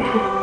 Oh.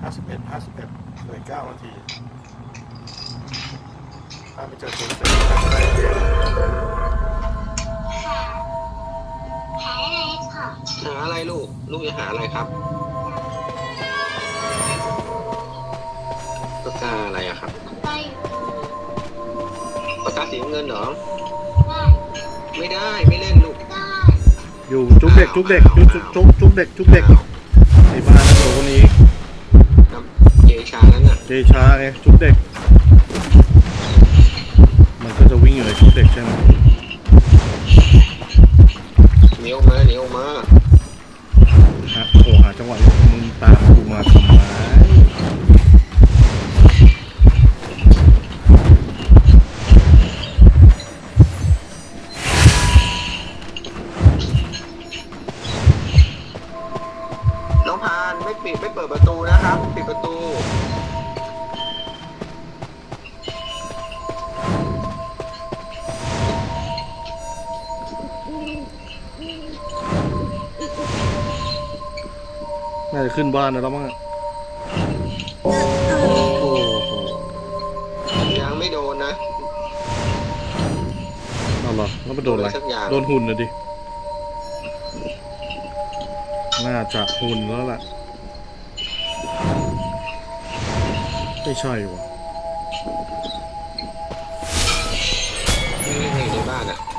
51 51หน่วย9นาทีถ้าไปเจอศูนย์เสร็จแล้วจะได้เรียนหอะไรค่หาอะไรลูก ลูกจะหาอะไรครับปากกาอะไรอะครับไปปากกาสีเงินเหรอ ไม่ได้ไม่เล่นลูกอยู่จุ๊บเด็กจุ๊บเด็กจุ๊จุ๊บจุ๊บเด็กจุ๊บเด็กไอ้บ้า ชานั้นน่ะเจชาไงจุกเด็ก มันก็จะวิ่งอยู่ในจุกเด็กใช่ไหมเหนียวมาเหนียวมาฮะโอ้หาจังหวะมึงตามกูมาทำไมน้องพานไม่ปิดไม่เปิดประตูนะครับ ปิดประตูาจะขึ้นบ้านนะแล้วมั้งอะโอ้โหยังไม่โดนนะ เอาเหรอแล้วไปโดนอะไรสักอย่าง โดนหุ่นนะดิ น่าจะหุ่นแล้วล่ะ ไม่ใช่วะไม่เล่นในบ้านอะ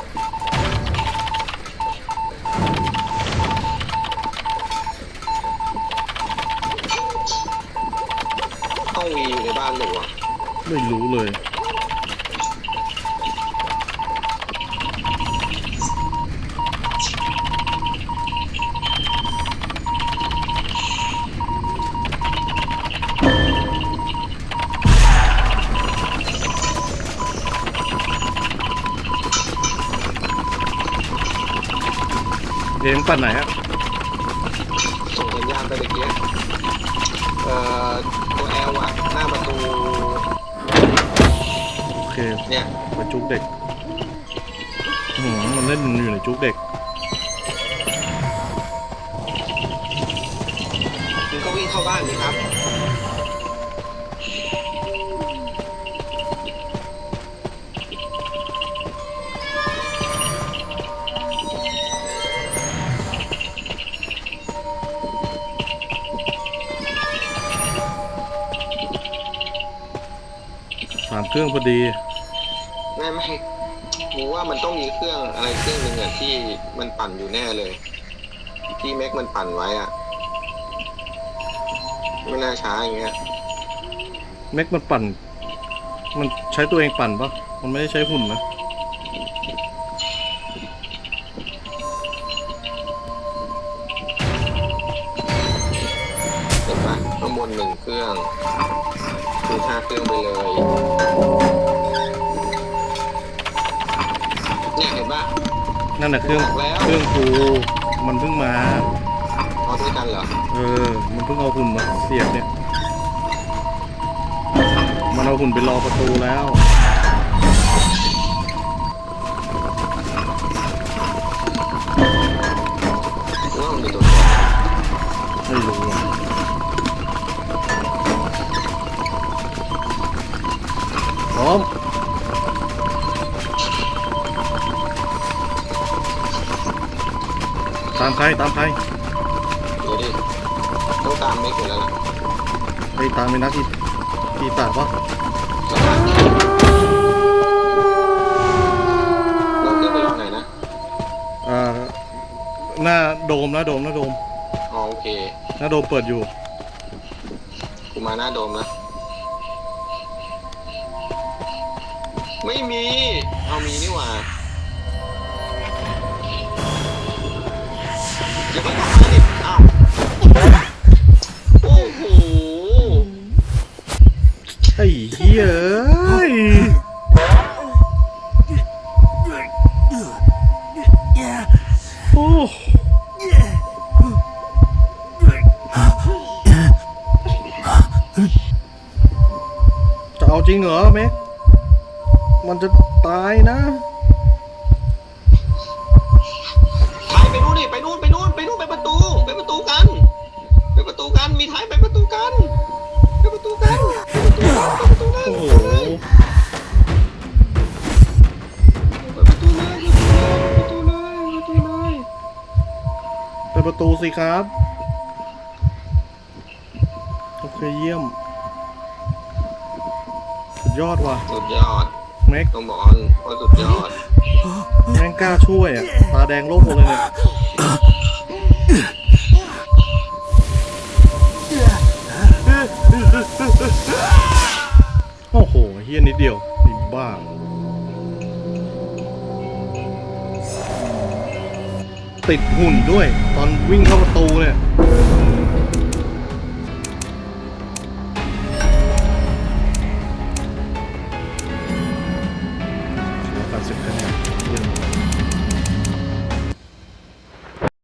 ไม่รู้เลยเลี้ยงปั่นไหนฮะ เคเนี่ยไปจุกเด็กอื้อหือมันเล่นอยู่ในจุกเด็ก คุณก็วิ่งเข้าบ้านสิครับ สามเครื่องพอดีไม่ไม่กู ว่ามันต้องมีเครื่องอะไรเครื่องหนึ่งอะที่มันปั่นอยู่แน่เลย ที่แม็กมันปั่นไว้อะไม่น่าช้าอย่างเงี้ยแม็กมันปั่น มันใช้ตัวเองปั่นปะมันไม่ได้ใช้หุ่นนะเห็นปะข้างบนหนึ่งเครื่องคือห้าเครื่องไปเลย เนี่ยเห็นปะนั่นแหะเครื่องบอกแล้วเครื่องกูมันเพิ่งมาเอาด้วยกันเหรอเออ มันเพิ่งเอาหุ่นมาเสียบเนี่ย มันเอาหุ่นไปรอประตูแล้ว ตามใครตามใครเดี๋ยวดิต้องตามเมกอยู่แล้วล่ะไปตามไปนักกีกีตาร์ปะสถานที่เราขึ้นไปรอไหนนะอ่าหน้าโดมนะโดมหน้าโดมอ๋อโอเคหน้าโดมเปิดอยู่กูมาหน้าโดมนะไม่มี เอามีนี่หว่า อย่าเพิ่งออกมาดิอ้าวโอ้โหไอ้เหี้ยเอ้ยโอ้จะเอาจริงเหรอเมกมันจะตายนะ ยไปนู่นดิไปนู่นไปนู่นไปนู่นไปประตู ไปประตูกัน ไปประตูกันมีท้ายไปประตูกัน ไปประตูกันไปประตูกันไปประตูกันโอ้โหไปประตูเลยไปประตูเลยไปประตูเลยไปประตูสิครับโอเคเยี่ยมสุดยอดว่ะสุดยอดเมกต้องบอกว่าว่าสุดยอด แม่งกล้าช่วยอะตาแดงโล่งหมดเลยเนี่ย ฮี้ยนิดเดียวติบ้าติดหุ่นด้วย ตอนวิ่งเข้าประตูเนี่ย